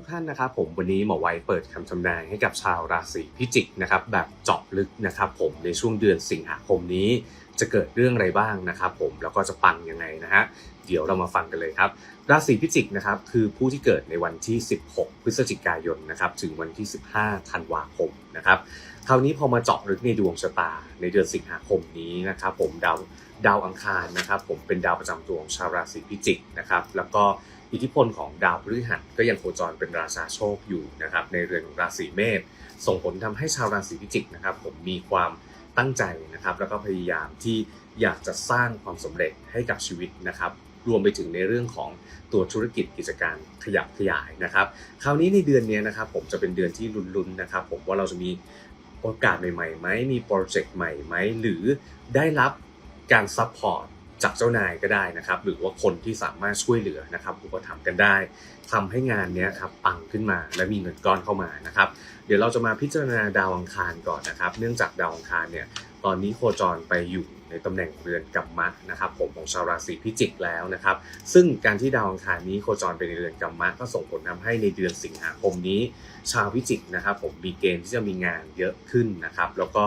ทุกท่านนะครับผมวันนี้หมอไว้เปิดคำทำนายให้กับชาวราศีพิจิกนะครับแบบเจาะลึกนะครับผมในช่วงเดือนสิงหาคมนี้จะเกิดเรื่องอะไรบ้างนะครับผมแล้วก็จะปังยังไงนะฮะเดี๋ยวเรามาฟังกันเลยครับ ราศีพิจิกนะครับคือผู้ที่เกิดในวันที่ 16 พฤศจิกายนนะครับถึงวันที่ 15 ธันวาคมนะครับคราวนี้พอมาเจาะลึกในดวงชะตาในเดือนสิงหาคมนี้นะครับผมดาวดาวอังคารนะครับผมเป็นดาวประจำตัวของชาวราศีพิจิกนะครับแล้วก็ อิทธิพลของดาวพฤหัสก็ยังโคจรเป็นราชาโชคอยู่นะครับในเรือนของราศีเมษส่งผลทำให้ชาวราศีพิจิกนะครับผมมีความตั้งใจนะครับแล้วก็พยายามที่อยากจะสร้างความสำเร็จให้กับชีวิตนะครับรวมไปถึงในเรื่องของตัวธุรกิจกิจการขยับขยายนะครับ คราวนี้ในเดือนนี้นะครับผมจะเป็นเดือนที่ลุ้นๆนะครับ ผมว่าเราจะมีโอกาสใหม่ๆไหมมีโปรเจกต์ใหม่ไหมหรือได้รับการซัพพอร์ต จากเจ้านายก็ได้นะครับ หรือว่าคนที่สามารถช่วยเหลือนะครับอุปถัมภ์กันได้ทำให้งานนี้ครับปังขึ้นมาและมีเงินก้อนเข้ามานะครับ เดี๋ยวเราจะมาพิจารณาดาวอังคารก่อนนะครับ เนื่องจากดาวอังคารเนี่ยตอนนี้โคจรไปอยู่ในตำแหน่งเรือนกัมมะนะครับผมของชาวราศีพิจิกแล้วนะครับ ซึ่งการที่ดาวอังคารนี้โคจรไปในเรือนกัมมะก็ส่งผลทำให้ในเดือนสิงหาคมนี้ ชาวพิจิกนะครับ ผมมีเกณฑ์ที่จะมีงานเยอะขึ้นนะครับ แล้วก็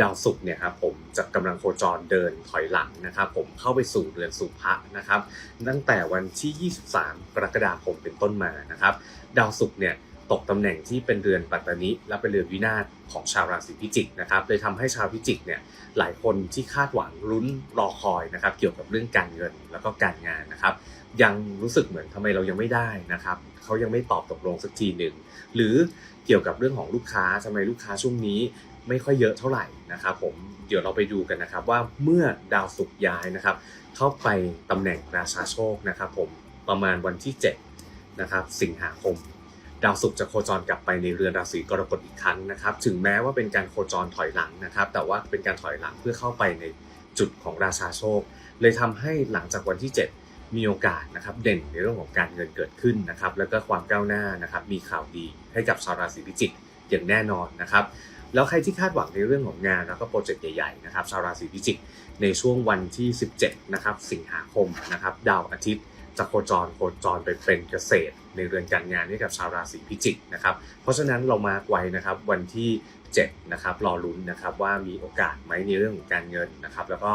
ดาวศุกร์เนี่ยครับผมจะกำลังโคจรเดินถอยหลังนะครับผมเข้าไปสู่เรือนสุภะนะครับตั้งแต่วันที่ 23 กรกฎาคมเป็นต้นมานะครับ ดาวศุกร์เนี่ยตกตำแหน่งที่เป็นเรือนปัตตานิและเป็นเรือนวินาศของชาวราศีพิจิกนะครับเลยทำให้ชาวพิจิกเนี่ยหลายคนที่คาดหวังลุ้นรอคอยนะครับเกี่ยวกับเรื่องการเงินแล้วก็การงานนะครับ ยังรู้สึกเหมือนทำไมเรายังไม่ได้นะครับเขายังไม่ตอบตกลงสักทีหนึ่งหรือเกี่ยวกับเรื่องของลูกค้าทำไมลูกค้าช่วงนี้ ไม่ค่อยเยอะเท่าไหร่นะครับผมเดี๋ยวเราไปดูกันนะครับว่าเมื่อดาวศุกร์ย้ายนะครับ เข้าไปตำแหน่งราชาโชคนะครับผมประมาณวันที่7นะครับสิงหาคม ดาวศุกร์จะโคจรกลับไปในเรือนราศีกรกฎอีกครั้งนะครับ ถึงแม้ว่าเป็นการโคจรถอยหลังนะครับ แต่ว่าเป็นการถอยหลังเพื่อเข้าไปในจุดของราชาโชค เลยทำให้หลังจากวันที่ 7 มีโอกาสนะครับเด่นในเรื่องของการเงินเกิดขึ้นนะครับ แล้วก็ความก้าวหน้านะครับมีข่าวดีให้กับชาวราศีพิจิก อย่างแน่นอนนะครับ แล้วใครที่คาดหวังในเรื่องของงานแล้วก็โปรเจกต์ใหญ่ๆนะครับชาวราศีพิจิกในช่วงวันที่ 17 นะครับ สิงหาคมนะครับ ดาวอาทิตย์จะโคจรโคจรไปเป็นเกษตร ในเรือนการงานให้กับชาวราศีพิจิกนะครับ เพราะฉะนั้นเรามากไว้นะครับวันที่7นะครับรอลุ้นนะครับว่ามีโอกาสไหมในเรื่องของการเงินนะครับ แล้วก็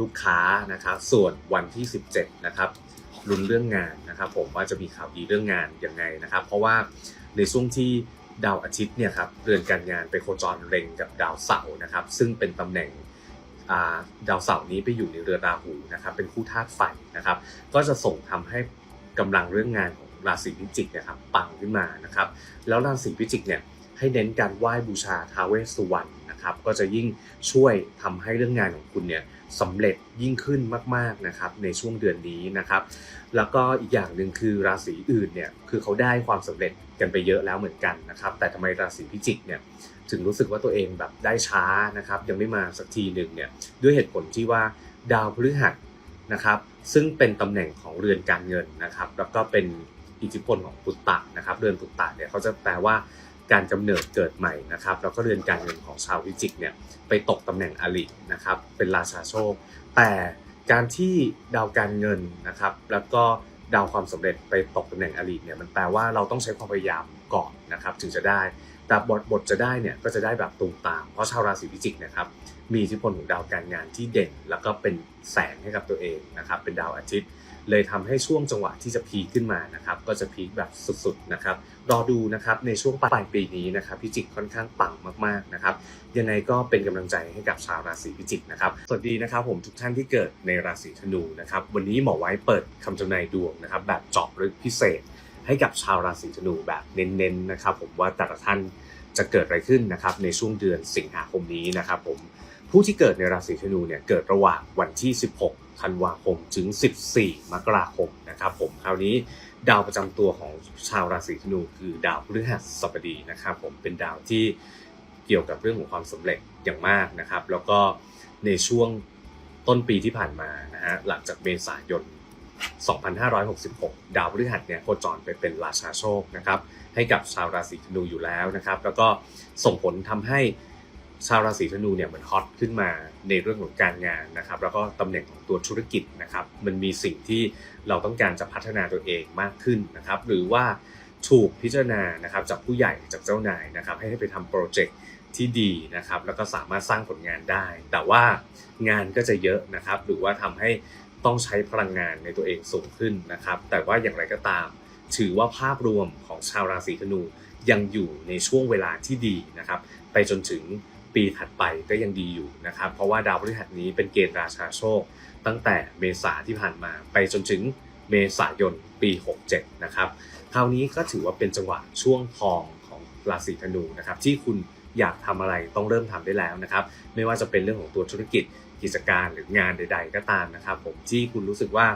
ลูกค้านะครับส่วนวันที่ 17 นะครับลุ้นเรื่องงานนะครับ ผมว่าจะมีข่าวดีเรื่องงานยังไงนะครับ เพราะว่าในช่วงที่ ดาวอาทิตย์เนี่ยครับเรือนการงานไปโคจรเร็งกับดาวเสาร์นะครับ ซึ่งเป็นตำแหน่งาดาวเสาร์นี้ไปอยู่ในเรือราหูนะครับ เป็นคู่ธาตุไฟนะครับ ก็จะส่งทำให้กำลังเรื่องงานของราศีพิจิกนะครับปังขึ้นมานะครับ แล้วราศีพิจิกเนี่ยให้เน้นการไหว้บูชาท้าวเวสสุวรรณนะครับ ก็จะยิ่งช่วยทำให้เรื่องงานของคุณเนี่ยสำเร็จยิ่งขึ้นมากๆนะครับในช่วงเดือนนี้นะครับ แล้วก็อีกอย่างหนึ่งคือราศีอื่นเนี่ยคือเขาได้ความสำเร็จ กันไปเยอะแล้วเหมือนกันนะครับ แต่ทำไมราศีพิจิกเนี่ยถึงรู้สึกว่าตัวเองแบบได้ช้านะครับ ยังไม่มาสักทีหนึ่งเนี่ยด้วยเหตุผลที่ว่าดาวพฤหัสนะครับซึ่งเป็นตำแหน่งของเรือนการเงินนะครับ แล้วก็เป็นอิทธิพลของปุตตะนะครับเรือนปุตตะเนี่ยเขาจะแปลว่าการกำเนิดเกิดใหม่นะครับแล้วก็เรือนการเงินของชาวพิจิกเนี่ยไปตกตำแหน่งอลินะครับเป็นราชาโชค แต่การที่ดาวการเงินนะครับ แล้วก็ ดาวความสำเร็จไปตกตำแหน่งอลิเนี่ยมันแปลว่าเราต้องใช้ความพยายามก่อนนะครับถึงจะได้ แต่บทบทจะได้เนี่ยก็จะได้แบบตรงตาม เพราะชาวราศีพิจิกนะครับมีอิทธิพลของดาวการงานที่เด่น แล้วก็เป็นแสงให้กับตัวเองนะครับเป็นดาวอาทิตย์ เลยทำให้ช่วงจังหวะที่จะพีขึ้นมานะครับก็จะพีแบบสุดๆนะครับรอดูนะครับในช่วงปลายปีนี้นะครับพิจิกค่อนข้างปังมากๆนะครับยังไงก็เป็นกำลังใจให้กับชาวราศีพิจิกนะครับสวัสดีนะครับผมทุกท่านที่เกิดในราศีธนูนะครับวันนี้หมอไว้เปิดคำทำนายดวงนะครับแบบเจาะลึกพิเศษ ให้กับชาวราศีธนูแบบเน้นๆนะครับผมว่าแต่ละท่าน จะเกิดอะไรขึ้นนะครับในช่วงเดือนสิงหาคมนี้นะครับผมผู้ที่เกิดในราศีธนูเนี่ยเกิดระหว่างวันที่ 16 ธันวาคมถึง 14 มกราคมนะครับผมคราวนี้ดาวประจำตัวของชาวราศีธนูคือดาวพฤหัสบดีนะครับผมเป็นดาวที่เกี่ยวกับเรื่องของความสำเร็จอย่างมากนะครับ แล้วก็ในช่วงต้นปีที่ผ่านมานะฮะหลังจากเมษายน 2566 ดาวพฤหัสเนี่ยโคจรไปเป็นราชาโชคนะครับให้กับชาวราศีธนูอยู่แล้วนะครับแล้วก็ส่งผลทำให้ชาวราศีธนูเนี่ยมันฮอตขึ้นมาในเรื่องของการงานนะครับแล้วก็ตำแหน่งของตัวธุรกิจนะครับมันมีสิ่งที่เราต้องการจะพัฒนาตัวเองมากขึ้นนะครับหรือว่าถูกพิจารณานะครับจากผู้ใหญ่จากเจ้านายนะครับให้ไปทำโปรเจกต์ที่ดีนะครับแล้วก็สามารถสร้างผลงานได้ แต่ว่างานก็จะเยอะนะครับหรือว่าทำให้ ต้องใช้พลังงานในตัวเองสูงขึ้นนะครับ แต่ว่าอย่างไรก็ตาม ถือว่าภาพรวมของชาวราศีธนูยังอยู่ในช่วงเวลาที่ดีนะครับ ไปจนถึงปีถัดไปก็ยังดีอยู่นะครับ เพราะว่าดาวพฤหัสนี้เป็นเกณฑ์ราชาโชค ตั้งแต่เมษาที่ผ่านมา ไปจนถึงเมษายนปี 67 นะครับ คราวนี้ก็ถือว่าเป็นจังหวะช่วงทองของราศีธนูนะครับ ที่คุณ อยากทำอะไรต้องเริ่มทำได้แล้วนะครับ ไม่ว่าจะเป็นเรื่องของตัวธุรกิจกิจการหรืองานใด ๆ ก็ตามนะครับ ผมที่คุณรู้สึกว่า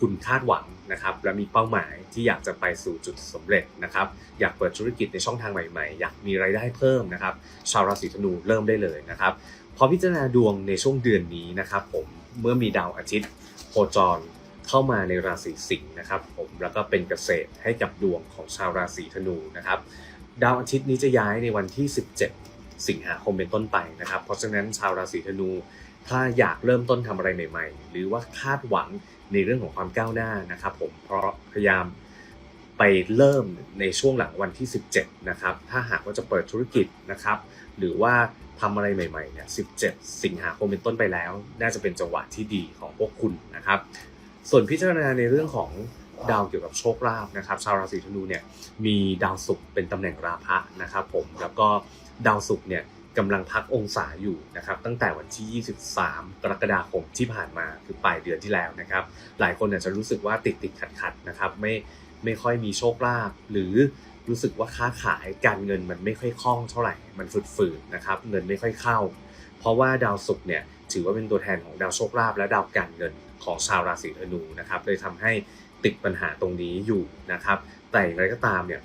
คุณคาดหวังนะครับและมีเป้าหมายที่อยากจะไปสู่จุดสำเร็จนะครับ อยากเปิดธุรกิจในช่องทางใหม่ๆ อยากมีรายได้เพิ่มนะครับ ชาวราศีธนูเริ่มได้เลยนะครับพอพิจารณาดวงในช่วงเดือนนี้นะครับผมเมื่อมีดาวอาทิตย์โคจรเข้ามาในราศีสิงห์นะครับผมแล้วก็เป็นเกษตรให้กับดวงของชาวราศีธนูนะครับ ดาวอาทิตย์นี้จะย้ายในวันที่ 17 สิงหาคมเป็นต้นไปนะครับ เพราะฉะนั้นชาวราศีธนูถ้าอยากเริ่มต้นทำอะไรใหม่ ๆ หรือว่าคาดหวังในเรื่องของความก้าวหน้านะครับ ผมเพราะพยายามไปเริ่มในช่วงหลังวันที่ 17 นะครับ ถ้าหากว่าจะเปิดธุรกิจนะครับ หรือว่าทำอะไรใหม่ๆเนี่ย 17 สิงหาคมเป็นต้นไปแล้ว น่าจะเป็นจังหวะที่ดีของพวกคุณนะครับ ส่วนพิจารณาในเรื่องของ ดาวเกี่ยวกับโชคลาภนะครับ ชาวราศีธนูเนี่ยมีดาวศุกร์เป็นตำแหน่งราพะนะครับผมแล้วก็ดาวศุกร์เนี่ยกำลังพักองศาอยู่นะครับตั้งแต่วันที่ 23 กรกฎาคมที่ผ่านมาคือปลายเดือนที่แล้วนะครับ หลายคนอาจจะรู้สึกว่าติดติดขัดขัดนะครับไม่ไม่ค่อยมีโชคลาภหรือรู้สึกว่าค้าขายการเงินมันไม่ค่อยคล่องเท่าไหร่มันฝืดๆนะครับเงินไม่ค่อยเข้า เพราะว่าดาวศุกร์เนี่ยถือว่าเป็นตัวแทนของดาวโชคลาภและดาวการเงินของชาวราศีธนูนะครับเลยทำให้ ติดปัญหาตรงนี้อยู่นะครับ แต่อย่างไรก็ตามเนี่ย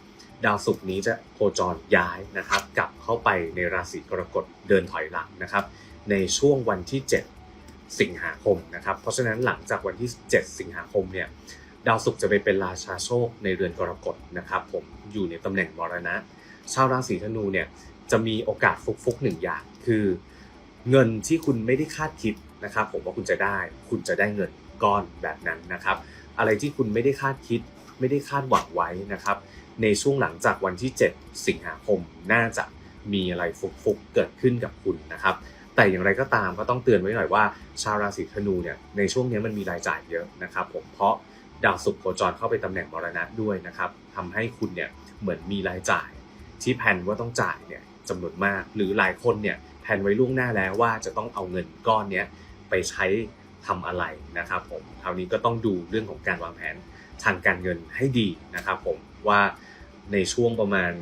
ดาวศุกร์นี้จะโคจรย้ายนะครับ กลับเข้าไปในราศีกรกฎเดินถอยหลังนะครับ ในช่วงวันที่ 7 สิงหาคมนะครับ เพราะฉะนั้นหลังจากวันที่ 7 สิงหาคมเนี่ยดาวศุกร์จะไปเป็นราชาโชคในเรือนกรกฎนะครับ ผมอยู่ในตำแหน่งมรณะ ชาวราศีธนูเนี่ยจะมีโอกาสฟุกๆหนึ่งอย่าง คือ เงินที่คุณไม่ได้คาดคิดนะครับ ผมว่าคุณจะได้ คุณจะได้เงินก้อนแบบนั้นนะครับ อะไรที่คุณไม่ได้คาดคิด ไม่ได้คาดหวังไว้นะครับ ในช่วงหลังจากวันที่ 7 สิงหาคมน่าจะมีอะไรฟุกๆเกิดขึ้นกับคุณนะครับ แต่อย่างไรก็ตามก็ต้องเตือนไว้หน่อยว่า ชาวราศีธนูเนี่ยในช่วงนี้มันมีรายจ่ายเยอะนะครับผมเพราะดาวศุกร์โคจรเข้าไปตำแหน่งมรณะด้วยนะครับทำให้คุณเนี่ยเหมือนมีรายจ่ายที่แผนว่าต้องจ่ายเนี่ยจำนวนมาก หรือหลายคนเนี่ยแผนไว้ล่วงหน้าแล้วว่าจะต้องเอาเงินก้อนเนี้ยไปใช้ ทำอะไรนะครับผมคราวนี้ก็ต้องดูเรื่องของการวางแผนทางการเงินให้ดีนะครับผมว่าในช่วงประมาณ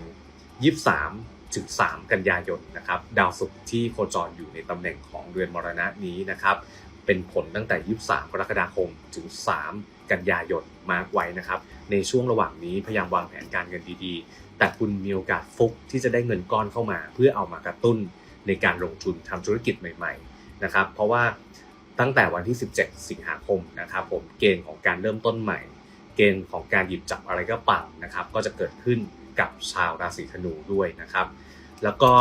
23 ถึง 3 กันยายนนะครับดาวศุกร์ที่โคจรอยู่ในตำแหน่งของเรือนมรณะนี้นะครับเป็นผลตั้งแต่ 23 กรกฎาคมถึง 3 กันยายนมาร์กไว้นะครับ ในช่วงระหว่างนี้พยายามวางแผนการเงินดีๆ แต่คุณมีโอกาสฟุกที่จะได้เงินก้อนเข้ามา เพื่อเอามากระตุ้นในการลงทุนทำธุรกิจใหม่ ๆ นะครับ เพราะว่า ตั้งแต่วันที่ 17 สิงหาคมนะครับผมเกณฑ์ของการเริ่มต้นใหม่ เกณฑ์ของการหยิบจับอะไรก็ปังนะครับก็จะเกิดขึ้นกับชาวราศีธนูด้วยนะครับ แล้วก็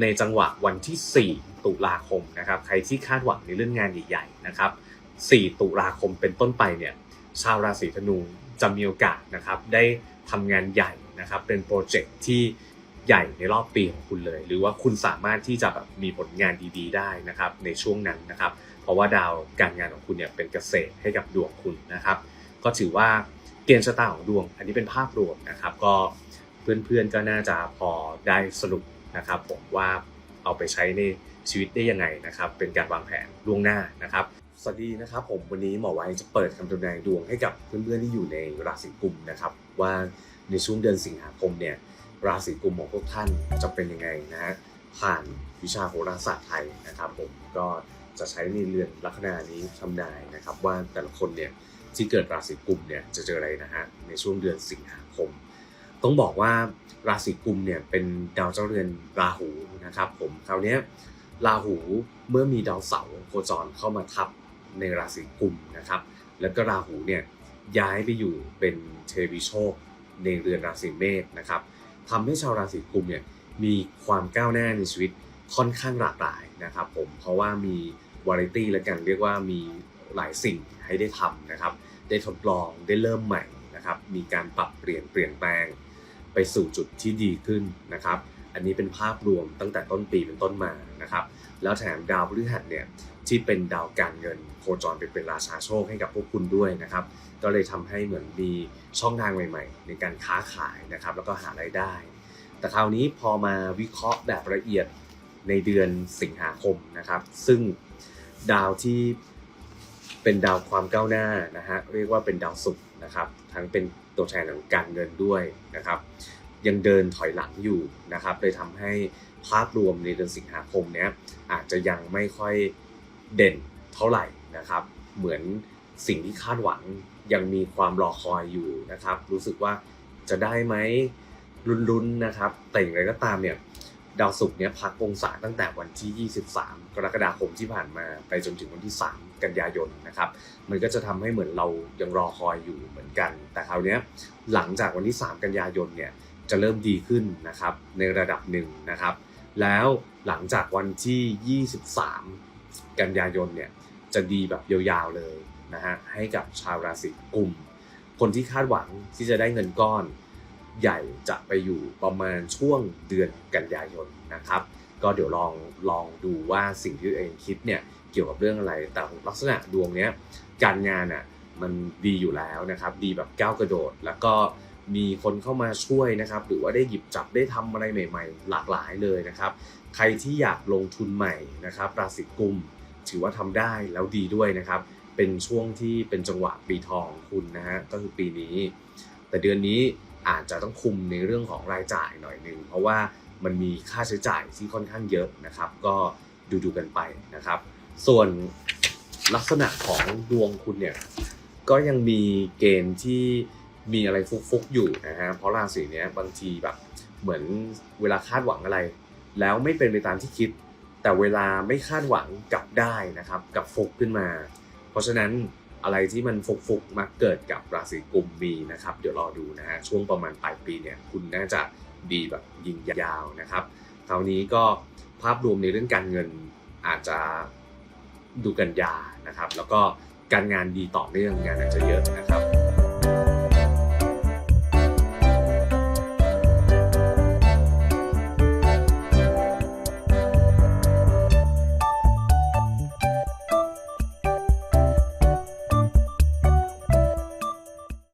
ในจังหวะวันที่ 4 ตุลาคมนะครับใครที่คาดหวังในเรื่องงานใหญ่ๆนะครับ 4 ตุลาคมเป็นต้นไปเนี่ยชาวราศีธนูจะมีโอกาสนะครับได้ทำงานใหญ่นะครับเป็นโปรเจกต์ที่ใหญ่ในรอบปีของคุณเลย หรือว่าคุณสามารถที่จะแบบมีผลงานดีๆ ได้นะครับในช่วงนั้นนะครับ ราะว่าดาวการงานของคุณเนี่ยเป็นเกษตรให้กับดวงคุณนะครับ ก็ถือว่าเกณฑ์ชะตาของดวง อันนี้เป็นภาพรวมนะครับ ก็เพื่อนๆก็น่าจะพอได้สรุปนะครับผมว่าเอาไปใช้ในชีวิตได้ยังไงนะครับ เป็นการวางแผนล่วงหน้านะครับ สวัสดีนะครับ ผมวันนี้หมอไว้จะเปิดคำทำนายดวงให้กับเพื่อนๆที่อยู่ในราศีกุมนะครับ ว่าในช่วงเดือนสิงหาคมเนี่ยราศีกุมของพวกท่านจะเป็นยังไงนะฮะผ่านวิชาโหราศาสตร์ไทยนะครับผมก็ จะใช้ในเรือนลัคนานี้ทำนายนะครับ ว่าแต่ละคนเนี่ยที่เกิดราศีกุมเนี่ยจะเจออะไรนะฮะในช่วงเดือนสิงหาคม ต้องบอกว่าราศีกุมเนี่ยเป็นดาวเจ้าเรือนราหูนะครับผมคราวนี้ราหูเมื่อมีดาวเสาร์โคจรเข้ามาทับในราศีกุมนะครับ แล้วก็ราหูเนี่ยย้ายไปอยู่เป็นเทวีโชคในเรือนราศีเมษนะครับทำให้ชาวราศีกุมเนี่ยมีความก้าวหน้าในชีวิตค่อนข้างหลากหลายนะครับผมเพราะว่ามี วาไรตี้และกันเรียกว่ามีหลายสิ่งให้ได้ทำนะครับ ได้ทดลองได้เริ่มใหม่นะครับ มีการปรับเปลี่ยนเปลี่ยนแปลง ไปสู่จุดที่ดีขึ้นนะครับ อันนี้เป็นภาพรวมตั้งแต่ต้นปีเป็นต้นมานะครับ แล้วแถมดาวพฤหัสเนี่ยที่เป็นดาวการเงินโคจรไปเป็นราชาโชคให้กับพวกคุณด้วยนะครับ ก็เลยทำให้เหมือนมีช่องทางใหม่ ๆ ในการค้าขายนะครับ แล้วก็หารายได้ แต่คราวนี้พอมาวิเคราะห์แบบละเอียดในเดือนสิงหาคมนะครับ ซึ่ง ดาวที่เป็นดาวความก้าวหน้านะฮะเรียกว่าเป็นดาวศุกร์นะครับ ทั้งเป็นตัวแทนของการเงินด้วยนะครับ ยังเดินถอยหลังอยู่นะครับเลยทำให้ภาพรวมในเดือนสิงหาคมเนี้ยอาจจะยังไม่ค่อยเด่นเท่าไหร่นะครับ เหมือนสิ่งที่คาดหวังยังมีความรอคอยอยู่นะครับ รู้สึกว่าจะได้ไหมลุ้นๆนะครับ แต่อย่างไรก็ตามเนี่ย ดาวศุกร์เนี้ยพักองศาตั้งแต่วันที่ 23 กรกฎาคมที่ผ่านมาไปจนถึงวันที่ 3 กันยายนนะครับ มันก็จะทำให้เหมือนเรายังรอคอยอยู่เหมือนกัน แต่คราวนี้หลังจากวันที่ 3 กันยายนเนี่ยจะเริ่มดีขึ้นนะครับในระดับหนึ่งนะครับ แล้วหลังจากวันที่ 23 กันยายนเนี่ยจะดีแบบยาวๆเลยนะฮะให้กับชาวราศีกุม คนที่คาดหวังที่จะได้เงินก้อน ใหญ่จะไปอยู่ประมาณช่วงเดือนกันยายนนะครับ ก็เดี๋ยวลองลองดูว่าสิ่งที่ตัวเองคิดเนี่ยเกี่ยวกับเรื่องอะไร แต่ลักษณะดวงเนี้ยการงานอะมันดีอยู่แล้วนะครับ ดีแบบก้าวกระโดด แล้วก็มีคนเข้ามาช่วยนะครับ หรือว่าได้หยิบจับได้ทำอะไรใหม่ ๆ หลากหลายเลยนะครับ ใครที่อยากลงทุนใหม่นะครับราศีกุมถือว่าทำได้แล้วดีด้วยนะครับ เป็นช่วงที่เป็นจังหวะปีทองคุณนะฮะก็คือปีนี้ แต่เดือนนี้ อาจจะต้องคุมในเรื่องของรายจ่ายหน่อยหนึงเพราะว่ามันมีค่าใช้จ่ายที่ค่อนข้างเยอะนะครับ ก็ดูดูกันไปนะครับ ส่วนลักษณะของดวงคุณเนี่ยก็ยังมีเกณฑ์ที่มีอะไรฟุกๆอยู่นะฮะเพราะราศีเนี้ยบางทีแบบเหมือนเวลาคาดหวังอะไร แล้วไม่เป็นไปตามที่คิด แต่เวลาไม่คาดหวังกลับได้นะครับกลับฟุกขึ้นมา เพราะฉะนั้น อะไรที่มันฟุกฟุกๆมักเกิดกับราศีกุมมีนะครับ เดี๋ยวรอดูนะฮะช่วงประมาณปลายปีเนี่ยคุณน่าจะดีแบบยิงยาวนะครับคราวนี้ก็ภาพรวมในเรื่องการเงินอาจจะดูกันยานะครับ แล้วก็การงานดีต่อเนื่องงานอาจจะเยอะนะครับ